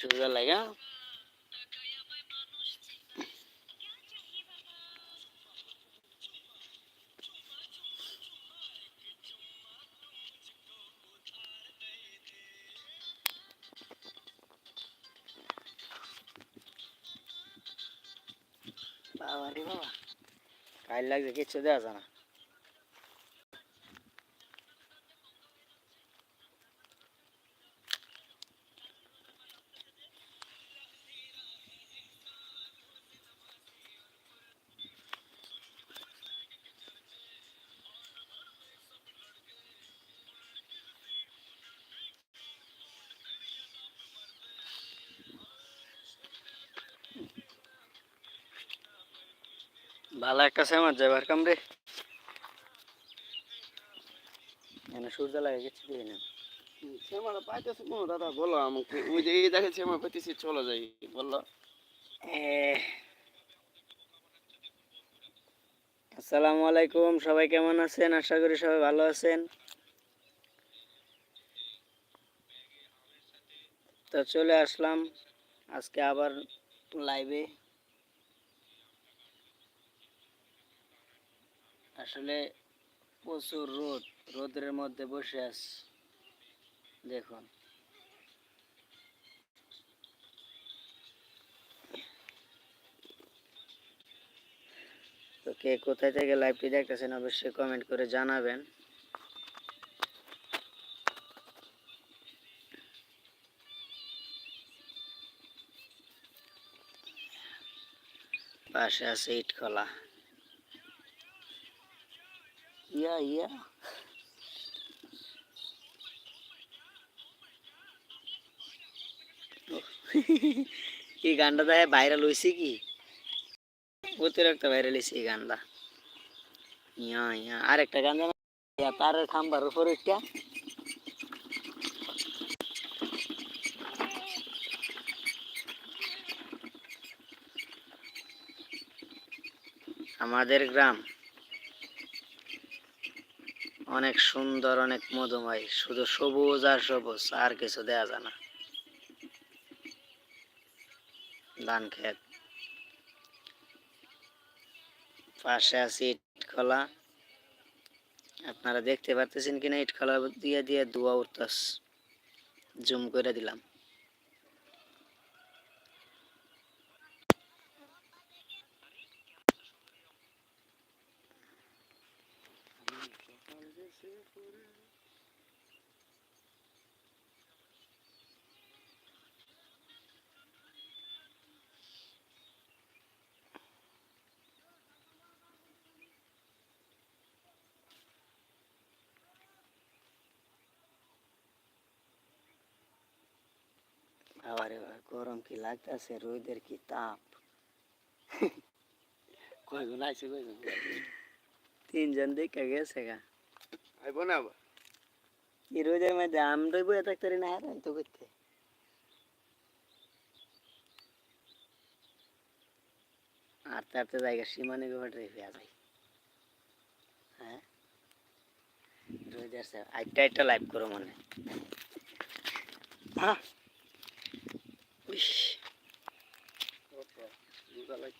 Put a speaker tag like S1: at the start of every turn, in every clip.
S1: সোজা লাগা বাবা রে বাবা কাল লাগছে কিচ্ছু দেওয়া যায় না ভালো একটা সেমার যাবার কাম রে। এনে সূর্য লাগে কিছু দিয়ে না
S2: শ্যামারা পাইতেছে কোনো দাদা বলো আমাকে। ওই যে এই দেখে শ্যামা পেতেছি চলে যাই বলল
S1: আসসালামু আলাইকুম সবাই কেমন আছেন? আশা করি সবাই ভালো আছেন। তো চলে আসলাম আজকে আবার লাইভে আসলে প্রচুর রোদ, রোদের মধ্যে বসে আছি। দেখুন। তো কে কোথায় থেকে লাইভটি দেখতেছেন অবশ্যই কমেন্ট করে জানাবেন। পাশে আছে ইটখলা। ইয়া ইয়া এই গানটা দেয় ভাইরাল হয়েছে কি অতিরিক্ত ভাইরাল হয়েছে এই গানটা ইয়া ইয়া আর একটা গান জানো ইয়া তারের খাম্বার উপর একটা আমাদের গ্রাম অনেক সুন্দর, অনেক মধুময়। শুধু সবুজ আর সবুজ, আর কিছু দেয়া যায় না। ধান খেত পাশে আছে ইট খোলা আপনারা দেখতে পারতেছেন কিনা? ইট খোলা দিয়ে দিয়ে ধোয়া উঠতাস জুম করে দিলাম। আরে বাবা, গরম কি লাগতেছে? রোদের কি তাপ?
S2: কয়জন আইসে কয়জন?
S1: তিনজন দেখে গেছে গা।
S2: আইব না
S1: এই রোদের মধ্যে? আমরাই বয়ে থাকতে পারি না হারাই তো করতে? আর তারতে জায়গা সীমানে ব্যাপার রেখে যায় হ্যাঁ? রোদের সে আইটা আইটা লাইভ করো মনে হ্যাঁ ইস,
S2: দুটা লাগছে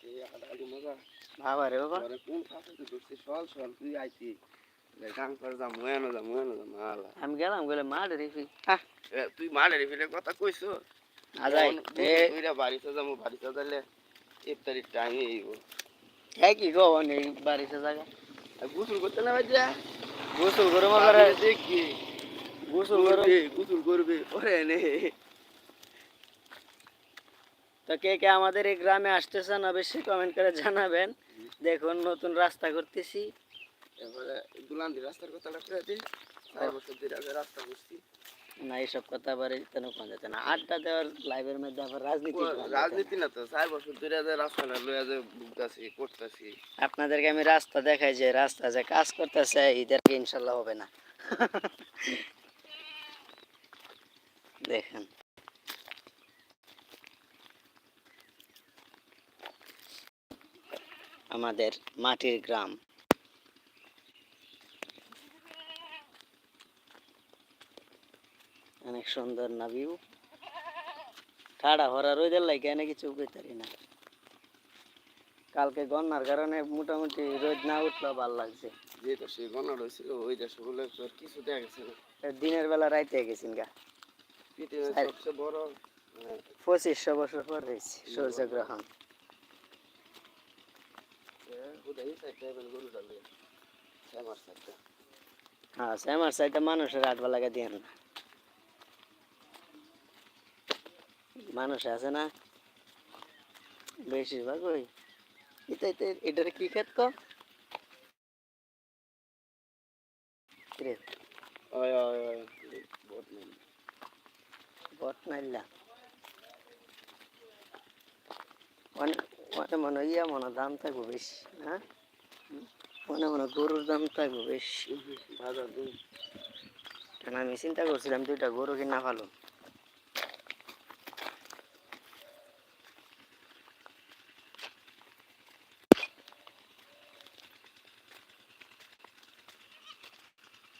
S2: আলি মজা
S1: বাবা রে বাবা
S2: পরে কোন ফাঁসে ঢুকছি সল সল তুই আইছি গান করে যাম মুয়ানো যাম মুয়ানো যাম আলা
S1: আমি গেলাম গেলে মার রেফি
S2: তুই মালে রিফিলে কথা কইছো? বাড়িতে যাব বাড়িতে যাইলে ইফতারির টাইম এইব।
S1: হ্যাঁ কি গো অনেক বাড়িতে জায়গা
S2: গোসল করতে না ভাইয়া?
S1: গোসল করে মারে
S2: দেখি।
S1: গোসল করে
S2: করবে গোসল করবে ওরে নে।
S1: তো কে কে আমাদের এই গ্রামে আসতেছেন অবশ্যই কমেন্ট করে জানাবেন। দেখুন নতুন রাস্তা করতেছি।
S2: এবারে রাস্তার চার বছর ধরে আগে রাস্তা করছি
S1: না এইসব কথা আবার কোন না। আড্ডা দেওয়ার লাইভের মধ্যে আবার রাজনীতি।
S2: রাজনীতি না তো চার বছর ধরে লইয়া যে ভুগতাছি করতেছি।
S1: আপনাদেরকে আমি রাস্তা দেখাই যে রাস্তা যে কাজ করতেছে ঈদেরকে ইনশাল্লাহ হবে না। দেখেন। আমাদের মাটির গ্রাম। অনেক সুন্দর না ভিউ ঠাড়া ভরা রোদের লাগে এনে কিছু কইতারি না। কালকে গন্নার কারণে মোটামুটি রোদ না উঠল ভালো লাগছে।
S2: রয়েছিল ওই দেশ বলে তোর কিছু দেখা গেছে না।
S1: দিনের বেলা রাইতে গেছেন গা?
S2: পৃথিবীর সবচেয়ে বড় মানে,
S1: পঁচিশশো বছর পর হয়েছে সূর্যগ্রহণ
S2: এ, ওটাই চারটা এবার গরু ডালে আমার চারটা
S1: হ্যাঁ সে আমার সাইডে মানুষের আট বেলাকে দিয়ে না। মানুষ আছে না? বেশিরভাগ ওই এটা এটা এটার কি খেত কো? বট নাইলা। মনে মনে ইয়া মনে দাম থাকব বেশি হ্যাঁ? মনে মনে গরুর দাম থাকব বেশি।
S2: বাজার দিন
S1: কারণ আমি চিন্তা করছিলাম দুইটা গরু কিনা ভালো।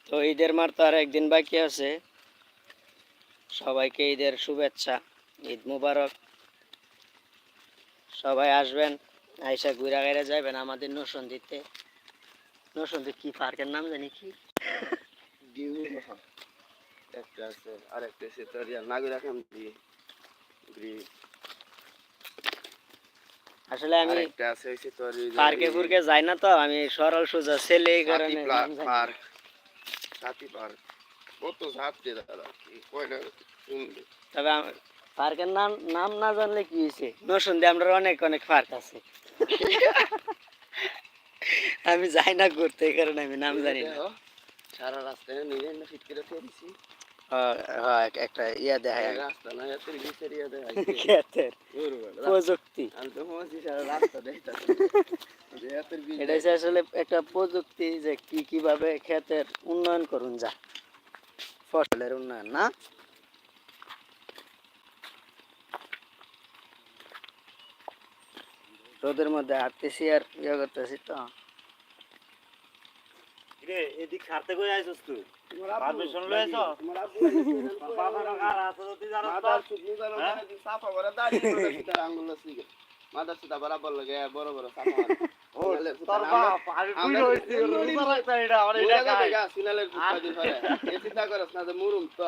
S1: তো ঈদের মার তো আর একদিন বাকি আছে। সবাইকে ঈদের শুভেচ্ছা, ঈদ মুবারক। সবাই আসবেন আইসা ঘুরা গাইরা যাবেন আমাদের নসন্দিতে নসন্দি কি পার্কের নাম জানি কি?
S2: একটা আছে আছে তোর নাগরা
S1: আসলে আমি পার্কে ফুরকে যাই না তো আমি সরল সোজা ছেলে এই কারণে।
S2: পার্ক সাথী পার্ক। কত দাদা
S1: তবে পার্কের নাম নাম না জানলে কি হয়েছে? নসুন্দে আমরা অনেক অনেক পার্ক আছে। আমি যাই না ঘুরতে এই কারণে আমি নাম জানি না।
S2: সারা রাস্তায় নিজে না ফিট করে ফেলেছি
S1: হ্যাঁ, হ্যাঁ, একটা ইয়া দেখায়।
S2: রাস্তা না এত গিসের ইয়া দেখাই
S1: ক্ষেতের প্রযুক্তি।
S2: আমি তো মনে সারা রাস্তা দেখতাম
S1: এটা হচ্ছে আসলে একটা প্রযুক্তি যে কি কীভাবে ক্ষেতের উন্নয়ন করুন যা। ফসলের উন্নয়ন না? রোদের মধ্যে হাঁটতেছি আর ইয়ে করতেছি তো।
S3: রে এদিক ছাড়তে কই আইছস তুই?
S2: মাদার বরাবর লাগে বড় বড়
S3: ও তোর বাপ আমি বুঝ হইছি এটা আমার এটা
S2: সিনালের কুত্তা দি পারে। এ চিন্তা করস না যে মুরুম তো।